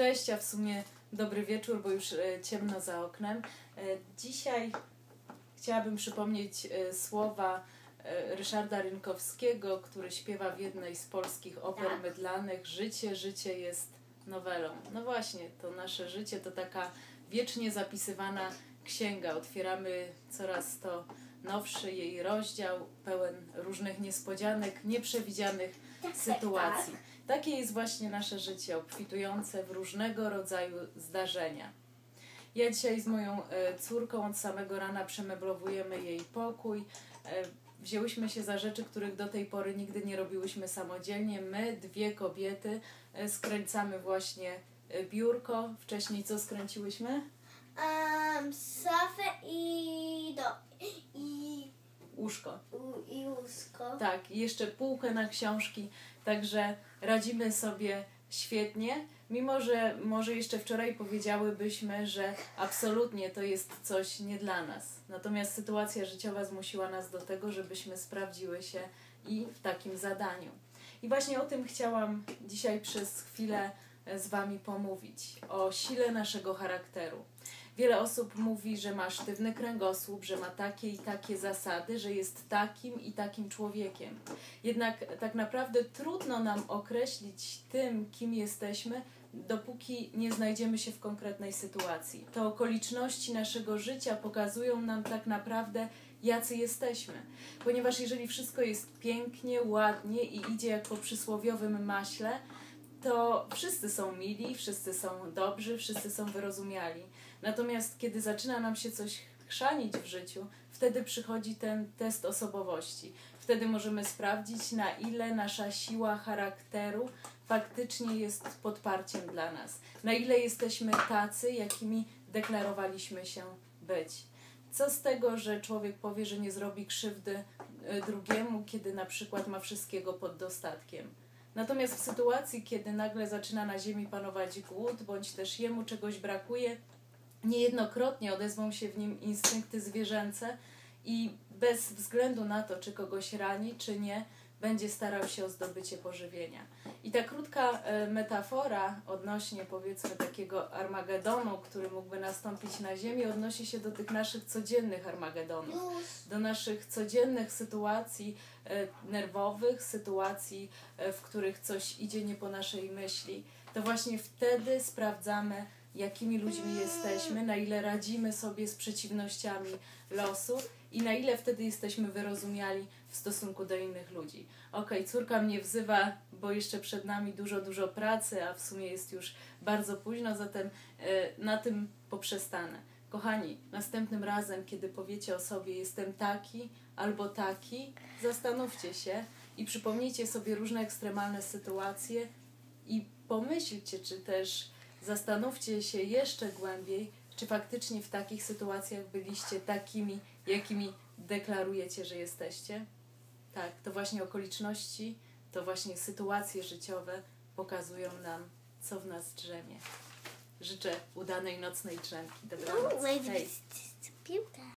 Cześć, a w sumie dobry wieczór, bo już e, ciemno za oknem. E, Dzisiaj chciałabym przypomnieć e, słowa Ryszarda Rynkowskiego, który śpiewa w jednej z polskich oper Tak. mydlanych Życie, życie jest nowelą. No właśnie, to nasze życie to taka wiecznie zapisywana księga. Otwieramy coraz to nowszy jej rozdział, pełen różnych niespodzianek, nieprzewidzianych Tak, tak, sytuacji. Takie jest właśnie nasze życie, obfitujące w różnego rodzaju zdarzenia. Ja dzisiaj z moją e, córką od samego rana przemeblowujemy jej pokój. E, Wzięłyśmy się za rzeczy, których do tej pory nigdy nie robiłyśmy samodzielnie. My, dwie kobiety, e, skręcamy właśnie biurko. Wcześniej co skręciłyśmy? Um, sofę i do i, Łóżko. u, i łóżko. Tak, i jeszcze półkę na książki, także radzimy sobie świetnie, mimo że może jeszcze wczoraj powiedziałybyśmy, że absolutnie to jest coś nie dla nas. Natomiast sytuacja życiowa zmusiła nas do tego, żebyśmy sprawdziły się i w takim zadaniu. I właśnie o tym chciałam dzisiaj przez chwilę z Wami pomówić, o sile naszego charakteru. Wiele osób mówi, że ma sztywny kręgosłup, że ma takie i takie zasady, że jest takim i takim człowiekiem. Jednak tak naprawdę trudno nam określić tym, kim jesteśmy, dopóki nie znajdziemy się w konkretnej sytuacji. Te okoliczności naszego życia pokazują nam tak naprawdę, jacy jesteśmy. Ponieważ jeżeli wszystko jest pięknie, ładnie i idzie jak po przysłowiowym maśle, to wszyscy są mili, wszyscy są dobrzy, wszyscy są wyrozumiali. Natomiast kiedy zaczyna nam się coś chrzanić w życiu, wtedy przychodzi ten test osobowości. Wtedy możemy sprawdzić, na ile nasza siła charakteru faktycznie jest podparciem dla nas. Na ile jesteśmy tacy, jakimi deklarowaliśmy się być. Co z tego, że człowiek powie, że nie zrobi krzywdy y, drugiemu, kiedy na przykład ma wszystkiego pod dostatkiem? Natomiast w sytuacji, kiedy nagle zaczyna na ziemi panować głód, bądź też jemu czegoś brakuje, niejednokrotnie odezwą się w nim instynkty zwierzęce i bez względu na to, czy kogoś rani, czy nie, będzie starał się o zdobycie pożywienia. I ta krótka e, metafora odnośnie powiedzmy takiego Armagedonu, który mógłby nastąpić na Ziemi, odnosi się do tych naszych codziennych Armagedonów. Do naszych codziennych sytuacji e, nerwowych, sytuacji, e, w których coś idzie nie po naszej myśli, to właśnie wtedy sprawdzamy, jakimi ludźmi jesteśmy, na ile radzimy sobie z przeciwnościami losu i na ile wtedy jesteśmy wyrozumiali w stosunku do innych ludzi. Okej, córka mnie wzywa, bo jeszcze przed nami dużo, dużo pracy, a w sumie jest już bardzo późno, zatem e, na tym poprzestanę. Kochani, następnym razem, kiedy powiecie o sobie jestem taki albo taki, zastanówcie się i przypomnijcie sobie różne ekstremalne sytuacje i pomyślcie, czy też zastanówcie się jeszcze głębiej, czy faktycznie w takich sytuacjach byliście takimi, jakimi deklarujecie, że jesteście. Tak, to właśnie okoliczności, to właśnie sytuacje życiowe pokazują nam, co w nas drzemie. Życzę udanej nocnej drzemki. Dobranoc. Hej. Piłka.